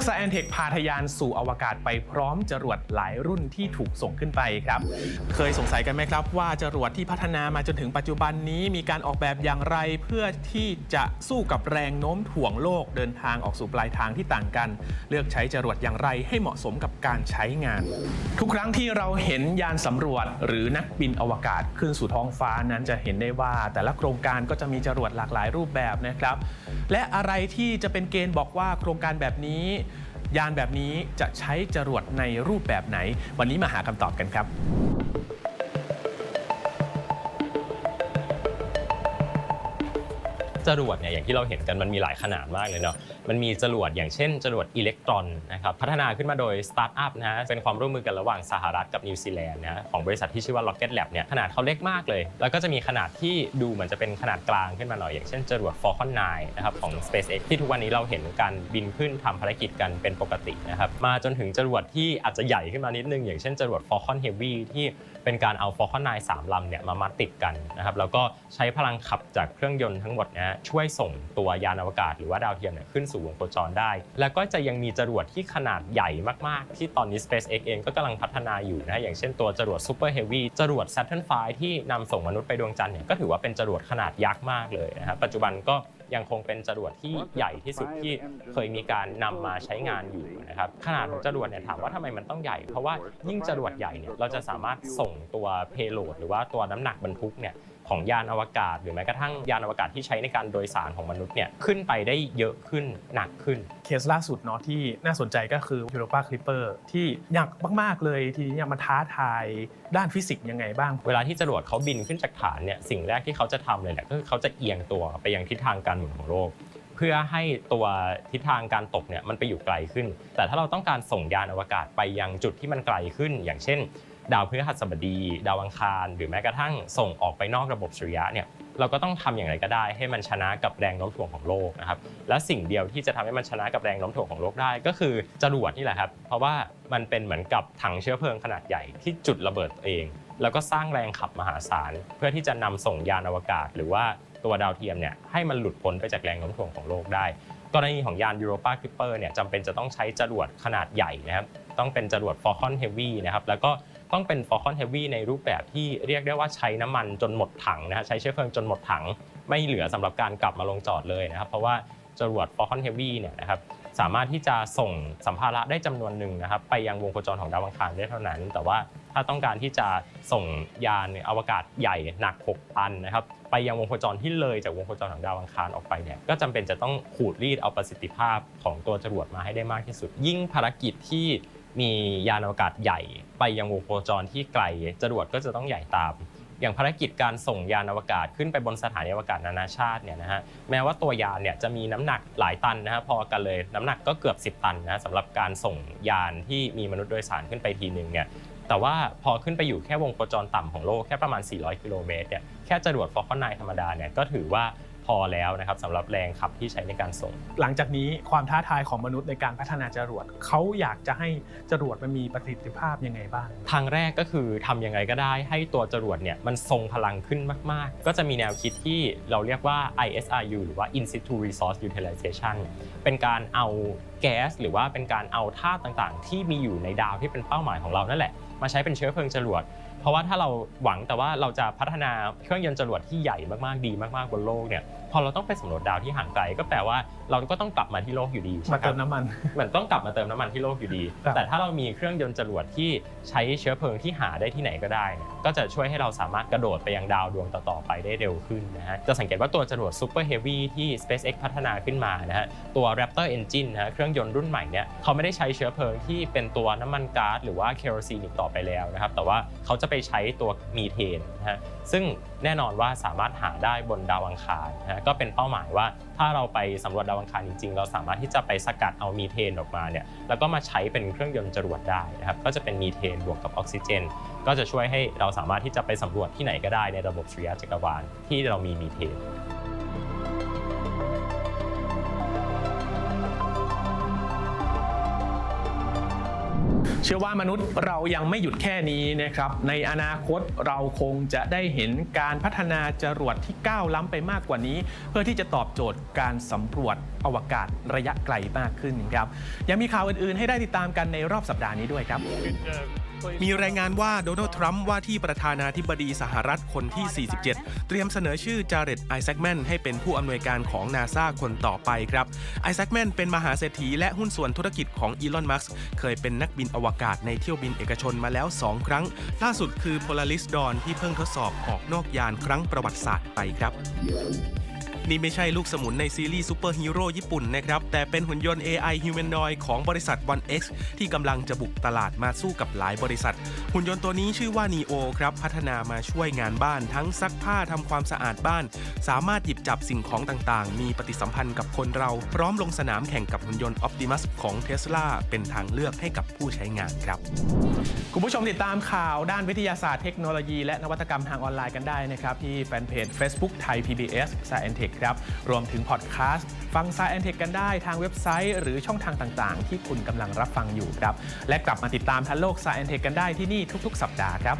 ก s ซ i อนเทคพาทะยานสู่อวกาศไปพร้อมจรวดหลายรุ่นที่ถูกส่งขึ้นไปครับ เคยสงสัยกันไหมครับ ว่าจรวดที่พัฒนามาจนถึงปัจจุบันนี้มีการออกแบบอย่างไรเพื่อที่จะสู้กับแรงโน้มถ่วงโลกเดินทางออกสู่ปลายทางที่ต่างกัน เลือกใช้จรวดอย่างไรให้เหมาะสมกับการใช้งาน ทุกครั้งที่เราเห็นยานสำรวจ หรือนักบินอวกาศขึ้นสู่ท้องฟ้านั้นจะเห็นได้ว่า แต่ละโครงการก็จะมีจรวดหลากหลายรูปแบบนะครับ และอะไรที่จะเป็นเกณฑ์บอกว่าโครงการแบบนี้ ยานแบบนี้จะใช้จรวดในรูปแบบไหน วันนี้มาหาคำตอบกันครับ จรวดเนี่ยอย่างที่เราเห็นกันมันมีหลายขนาดมากเลยเนาะมันมีจรวดอย่างเช่น จรวดอิเล็กตรอนนะครับพัฒนาขึ้นมาโดยสตาร์ทอัพนะฮะเป็นความร่วมมือกันระหว่างสหรัฐกับนิวซีแลนด์นะฮะของบริษัทที่ชื่อว่า Rocket Lab เนี่ยขนาดเขาเล็กมากเลย แล้วก็จะมีขนาดที่ดูเหมือนจะเป็นขนาดกลางขึ้นมาหน่อยอย่างเช่นจรวด Falcon 9นะครับของ SpaceX ที่ทุกวันนี้เราเห็นการบินขึ้นทำภารกิจกันเป็นปกตินะครับมาจนถึงจรวดที่อาจจะใหญ่ขึ้นมานิดนึง อย่างเช่นจรวด Falcon Heavy ที่เป็นการเอา Falcon 9 3ลำเนี่ยมามัดติดกันนะครับแล้วก็ใช้พลังขับจากเครื่องยนต์ทั้งหมดนะช่วยส่งตัวยานอวกาศหรือว่าดาวเทียมเนี่ยขึ้นสู่วงโคจรได้ แล้วก็จะยังมีจรวดที่ขนาดใหญ่มากๆ ที่ตอนนี้ SpaceX เองก็กำลังพัฒนาอยู่นะอย่างเช่นตัวจรวด Super Heavy จรวด Saturn V ที่นำส่งมนุษย์ไปดวงจันทร์เนี่ยก็ถือว่าเป็นจรวดขนาดยักษ์มากเลยนะครับปัจจุบันก็ยังคงเป็นจรวดที่ใหญ่ที่สุดที่เคยมีการนำมาใช้งานอยู่นะครับขนาดของจรวดเนี่ยถามว่าทำไมมันต้องใหญ่ เพราะว่ายิ่งจรวดใหญ่เนี่ยเราจะสามารถส่งตัว payload หรือว่าตัวน้ำหนักบรรทุกเนี่ย ของยานอวกาศ หรือแม้กระทั่งยานอวกาศที่ใช้ในการโดยสารของมนุษย์เนี่ยขึ้นไปได้เยอะขึ้นหนักขึ้น เคสล่าสุดเนาะที่น่าสนใจก็คือ Europa Clipper ที่หนักมาก ๆ เลยทีนี้มันท้าทายด้านฟิสิกส์ยังไงบ้าง เวลาที่จรวดเขาบินขึ้นจากฐานเนี่ยสิ่งแรกที่เขาจะทำเลยเนี่ยก็คือเขาจะเอียงตัวไปยังทิศทางการหมุนของโลกเพื่อให้ตัวทิศทางการตกเนี่ยมันไปอยู่ไกลขึ้น แต่ถ้าเราต้องการส่งยานอวกาศไปยังจุดที่มันไกลขึ้น อย่างเช่น ดาวพฤหัสบดี ดาวอังคาร หรือแม้กระทั่งส่งออกไปนอกระบบสุริยะเนี่ยเราก็ต้องทำอย่างไรก็ได้ ให้มันชนะกับแรงโน้มถ่วงของโลกนะครับและสิ่งเดียวที่จะทำให้มันชนะกับแรงโน้มถ่วงของโลกได้ ก็คือจรวดนี่แหละครับเพราะว่ามันเป็นเหมือนกับถังเชื้อเพลิงขนาดใหญ่ที่จุดระเบิดตัวเอง แล้วก็สร้างแรงขับมหาศาล เพื่อที่จะนำส่งยานอวกาศ หรือว่าตัวดาวเทียมเนี่ยให้มันหลุดพ้นไปจากแรงโน้มถ่วงของโลกได้กรณีของยาน Europa Clipper เนี่ยจำเป็นจะต้องใช้จรวดขนาดใหญ่นะครับต้องเป็นจรวด Falcon Heavy นะครับแล้วก็ ต้องเป็น Falcon Heavy ในรูปแบบที่เรียกได้ว่าใช้น้ำมันจนหมดถังนะฮะใช้เชื้อเพลิงจนหมดถัง ไม่เหลือสำหรับการกลับมาลงจอดเลยนะครับ เพราะว่าจรวด Falcon Heavy เนี่ยนะครับสามารถที่จะส่งสัมภาระได้จำนวนหนึ่งนะครับไปยังวงโคจรของดาวอังคารได้เท่านั้น แต่ว่าถ้าต้องการที่จะส่งยานอวกาศใหญ่หนัก 6 ตันนะครับไปยังวงโคจรที่เลยจากวงโคจรของดาวอังคารออกไปเนี่ยก็จำเป็นจะต้องขูดรีดเอาประสิทธิภาพของตัวจรวดมาให้ได้มากที่สุด ยิ่งภารกิจที่ มียานอวกาศใหญ่ไปยังวงโคจรที่ไกลจรวดก็จะต้องใหญ่ตาม อย่างภารกิจการส่งยานอวกาศขึ้นไปบนสถานีอวกาศนานาชาติเนี่ยนะฮะแม้ว่าตัวยานเนี่ยจะมีน้ำหนักหลายตันนะฮะพอกันเลยน้ำหนักก็เกือบ 10 ตันนะสำหรับการส่งยานที่มีมนุษย์โดยสารขึ้นไปทีหนึ่งเนี่ยแต่ว่าพอขึ้นไปอยู่แค่วงโคจรต่ำของโลกแค่ประมาณ 400 กิโลเมตรเนี่ยแค่จรวด Falcon 9ธรรมดาเนี่ยก็ถือว่า อแล้วนะครับสำหรับแรงขับที่ใช้ในการส่ง หลังจากนี้ความท้าทายของมนุษย์ในการพัฒนาจรวดเขาอยากจะให้จรวดมันมีประสิทธิภาพยังไงบ้าง ทางแรกก็คือทำยังไงก็ได้ให้ตัวจรวดเนี่ยมันทรงพลังขึ้นมาก ๆ ก็จะมีแนวคิดที่เราเรียกว่า ISRU หรือว่า In situ resource utilization เป็นการเอา แก๊สหรือว่าเป็นการเอาธาตุต่างๆ ที่มีอยู่ในดาวที่เป็นเป้าหมายของเรานั่นแหละมาใช้เป็นเชื้อเพลิงจรวด เพราะว่าถ้าเราหวังแต่ว่าเราจะพัฒนาเครื่องยนต์จรวดที่ใหญ่มากๆดีมากๆบนโลกเนี่ยพอเราต้องไปสำรวจดาวที่ห่างไกลก็แปลว่าเราก็ต้องกลับมาที่โลกอยู่ดีใช่ไหมาคเติรับมน้ำมันเหมือนต้องกลับมาเติมน้ำมันที่โลกอยู่ดีครับแต่ถ้าเรามีเครื่องยนต์จรวดที่ใช้เชื้อเพลิงที่หาได้ที่ไหนก็ได้เนี่ยก็จะช่วยให้เราสามารถกระโดดไปยังดาวดวงต่อๆไปได้เร็วขึ้นนะฮะจะสังเกตว่าตัวจรวด Super Heavy ที่ SpaceX พัฒนาขึ้นมานะฮะตัว Raptor Engine นะฮะเครื่องยนต์รุ่นใหม่เนี่ยเขาไม่ได้ใช้เชื้อเพลิงที่เป็นตัวน้ำมันก๊าซหรือว่าเคโรซีนอีกต่อไปแล้วนะครับแต่ว่าเขาจะไปใช้ตัวมีเทนนะฮะซึ่งแน่นอนว่าสามารถหาได้บนดาวอังคารนะฮะก็เป็นเป้าหมายว่า ถ้าเราไปสำรวจดาวอังคารจริงๆ เราสามารถที่จะไปสกัดเอามีเทนออกมาเนี่ยแล้วก็มาใช้เป็นเครื่องยนต์จรวดได้นะครับก็จะเป็นมีเทนบวกกับออกซิเจน ก็จะช่วยให้เราสามารถที่จะไปสำรวจที่ไหนก็ได้ในระบบสุริยะจักรวาลที่เรามีมีเทน เชื่อว่ามนุษย์เรายังไม่หยุดแค่นี้นะครับ ในอนาคตเราคงจะได้เห็นการพัฒนาจรวดที่ก้าวล้ำไปมากกว่านี้ เพื่อที่จะตอบโจทย์การสำรวจอวกาศระยะไกลมากขึ้นครับ ยังมีข่าวอื่นๆ ให้ได้ติดตามกันในรอบสัปดาห์นี้ด้วยครับ มีรายงานว่าโดนัลด์ทรัมป์ว่าที่ประธานาธิบดีสหรัฐคนที่ 47 เตรียมเสนอชื่อจาเร็ดไอแซคแมนให้เป็นผู้อำนวยการของนาซาคนต่อไปครับไอแซคแมนเป็นมหาเศรษฐีและหุ้นส่วนธุรกิจของอีลอนมัสก์เคยเป็นนักบินอวกาศในเที่ยวบินเอกชนมาแล้ว 2 ครั้ง ล่าสุดคือ Polaris Dawn ที่เพิ่งทดสอบออกนอกยานครั้งประวัติศาสตร์ไปครับ นี่ไม่ใช่ลูกสมุนในซีรีส์ซูเปอร์ฮีโร่ญี่ปุ่นนะครับ แต่เป็นหุ่นยนต์ AI Humanoid ของบริษัท One X ที่กำลังจะบุกตลาดมาสู้กับหลายบริษัท หุ่นยนต์ตัวนี้ชื่อว่า Neo ครับพัฒนามาช่วยงานบ้านทั้งซักผ้าทำความสะอาดบ้าน สามารถหยิบจับสิ่งของต่างๆ มีปฏิสัมพันธ์กับคนเรา พร้อมลงสนามแข่งกับหุ่นยนต์ Optimus ของ Tesla เป็นทางเลือกให้กับผู้ใช้งานครับ คุณผู้ชมติดตามข่าวด้านวิทยาศาสตร์เทคโนโลยี และนวัตกรรมทางออนไลน์กันได้นะครับ ที่แฟนเพจ Facebook ไทย PBS Science Tech ครับ รวมถึงพอดแคสต์ฟัง Science Tech กันได้ทางเว็บไซต์หรือช่องทางต่างๆ ที่คุณกำลังรับฟังอยู่ครับและกลับมาติดตามทันโลก Science Tech กันได้ที่นี่ทุกๆ สัปดาห์ครับ